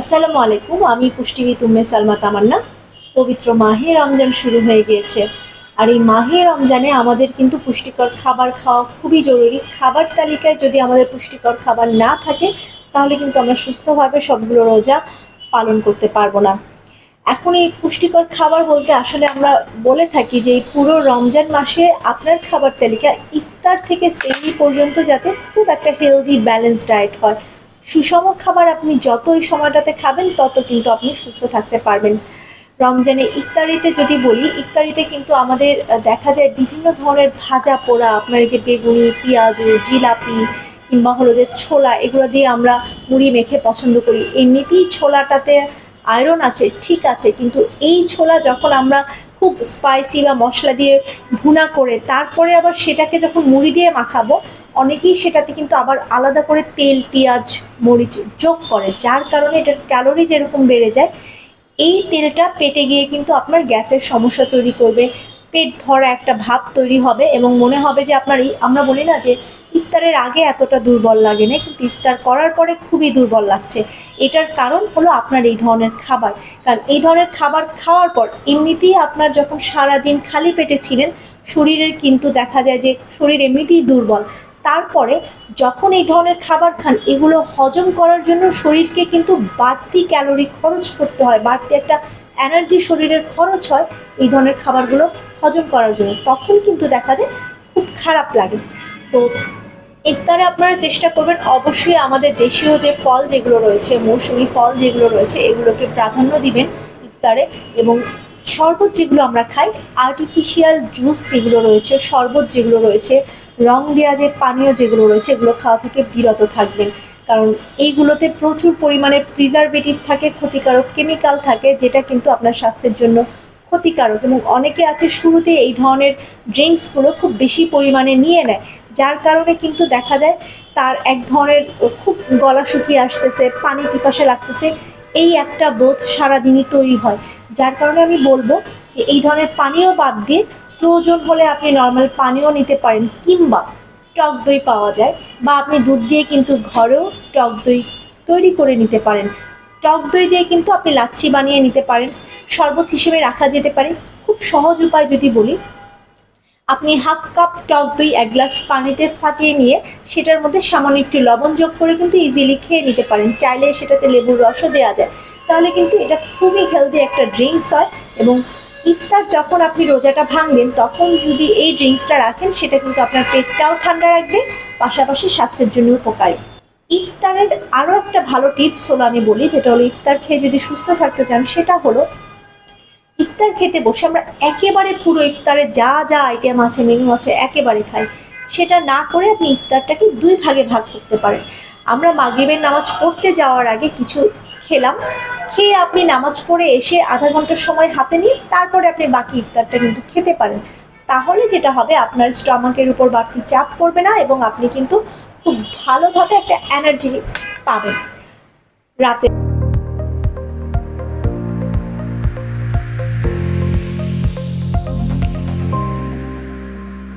আসসালামু আলাইকুম, আমি পুষ্টিবিদ উম্মে সালমা তামান্না। পবিত্র মাহে রমজান শুরু হয়ে গিয়েছে। আর এই মাহে রমজানে আমাদের কিন্তু পুষ্টিকর খাবার খাওয়া খুবই জরুরি। খাবার তালিকায় যদি আমাদের পুষ্টিকর খাবার না থাকে, তাহলে কিন্তু আমরা সুস্থভাবে সবগুলো রোজা পালন করতে পারব না। এখন এই পুষ্টিকর খাবার বলতে আসলে আমরা বলে থাকি যে এই পুরো রমজান মাসে আপনার খাবার তালিকা ইফতার থেকে সেহরি পর্যন্ত যাতে খুব একটা হেলদি ব্যালেন্স ডায়েট হয়। সুষম খাবার আপনি যত এই সময়টাতে খাবেন, তত কিন্তু আপনি সুস্থ থাকতে পারবেন। রমজানে ইফতারিতে যদি বলি, ইফতারিতে কিন্তু আমাদের দেখা যায় বিভিন্ন ধরনের ভাজা পোড়া, আপনার এই যে বেগুনি, পেঁয়াজু, জিলাপি কিংবা হলো যে ছোলা, এগুলো দিয়ে আমরা মুড়ি মেখে পছন্দ করি। এমনিতেই ছোলাটাতে আয়রন আছে, ঠিক আছে, কিন্তু এই ছোলা যখন আমরা খুব স্পাইসি বা মশলা দিয়ে ভুনা করে, তারপরে আবার সেটাকে যখন মুড়ি দিয়ে মাখাবো অনেকেই সেটাতে কিন্তু আবার আলাদা করে তেল, পেঁয়াজ, মরিচ যোগ করে, যার কারণে এটার ক্যালোরি যেরকম বেড়ে যায়, এই তেলটা পেটে গিয়ে কিন্তু আপনার গ্যাসের সমস্যা তৈরি করবে, পেট ভরা একটা ভাব তৈরি হবে এবং মনে হবে যে আপনার এই, আমরা বলি না যে ইফতারের আগে এতটা দুর্বল লাগে না, কিন্তু ইফতার করার পরে খুবই দুর্বল লাগছে। এটার কারণ হলো আপনার এই ধরনের খাবার। কারণ এই ধরনের খাবার খাওয়ার পর এমনিতেই আপনার যখন সারাদিন খালি পেটে ছিলেন, শরীরের কিন্তু দেখা যায় যে শরীর এমনিতেই দুর্বল। তারপরে যখন এই ধরনের খাবার খান, এগুলো হজম করার জন্য শরীরকে কিন্তু বাড়তি ক্যালোরি খরচ করতে হয়, বাড়তি একটা এনার্জি শরীরের খরচ হয় এই ধরনের খাবারগুলো হজম করার জন্য। তখন কিন্তু দেখা যায় খুব খারাপ লাগে। তো ইফতারে আপনারা চেষ্টা করবেন, অবশ্যই আমাদের দেশীয় যে ফল যেগুলো রয়েছে, মৌসুমি ফল যেগুলো রয়েছে, এগুলোকে প্রাধান্য দিবেন ইফতারে এবং শরবত যেগুলো আমরা খাই আর্টিফিশিয়াল জুস যেগুলো রয়েছে, শরবত যেগুলো রয়েছে রং দেওয়া যে পানীয় যেগুলো রয়েছে, এগুলো খাওয়া থেকে বিরত থাকবেন। কারণ এইগুলোতে প্রচুর পরিমাণে প্রিজারভেটিভ থাকে, ক্ষতিকারক কেমিক্যাল থাকে, যেটা কিন্তু আপনার স্বাস্থ্যের জন্য ক্ষতিকারক। এবং অনেকে আছে শুরুতে এই ধরনের ড্রিঙ্কসগুলো খুব বেশি পরিমাণে নিয়ে নেয়, যার কারণে কিন্তু দেখা যায় তার এক ধরনের খুব গলা শুকিয়ে আসতেছে, পানি পিপাসা লাগতেছে এই একটা বোধ সারাদিনই তৈরি হয়। যার কারণে আমি বলব যে এই ধরনের পানীয় বাদ দিয়ে প্রয়োজন হলে আপনি নর্মাল পানীয় নিতে পারেন কিংবা টক দই পাওয়া যায় বা আপনি দুধ দিয়ে কিন্তু ঘরেও টক দই তৈরি করে নিতে পারেন। টক দই দিয়ে কিন্তু আপনি লাচ্ছি বানিয়ে নিতে পারেন, শরবত হিসেবে রাখা যেতে পারে। খুব সহজ উপায় যদি বলি আপনি হাফ কাপ টক দই এক গ্লাস পানিতে ফাটিয়ে নিয়ে সেটার মধ্যে সামান্য একটু লবণ যোগ করে কিন্তু ইজিলি খেয়ে নিতে পারেন। চাইলে সেটাতে লেবুর রসও দেওয়া যায়। তাহলে কিন্তু এটা খুবই হেলদি একটা ড্রিঙ্কস হয় এবং ইফতার যখন আপনি রোজাটা ভাঙবেন, তখন যদি এই ড্রিঙ্কসটা রাখেন, সেটা কিন্তু আপনার পেটটাও ঠান্ডা রাখবে, পাশাপাশি স্বাস্থ্যের জন্য উপকারী। ইফতারের আরও একটা ভালো টিপস হলো আমি বলি, যেটা হলো ইফতার খেয়ে যদি সুস্থ থাকতে চান, সেটা হলো ইফতার খেতে বসে আমরা একেবারে পুরো ইফতারে যা যা আইটেম আছে মেনু আছে একেবারে খাই। সেটা না করে আপনি ইফতারটাকে দুই ভাগে ভাগ করতে পারেন। আমরা মাগরিবের নামাজ পড়তে যাওয়ার আগে কিছু খেলাম। খেয়ে আপনি নামাজ পড়ে এসে আধা ঘণ্টার সময় হাতে নিয়ে তারপরে আপনি বাকি ইফতারটা কিন্তু খেতে পারেন। তাহলে যেটা হবে, আপনার স্টমাকের উপর বাড়তি চাপ পড়বে না এবং আপনি কিন্তু খুব ভালোভাবে একটা এনার্জি পাবেন। রাতে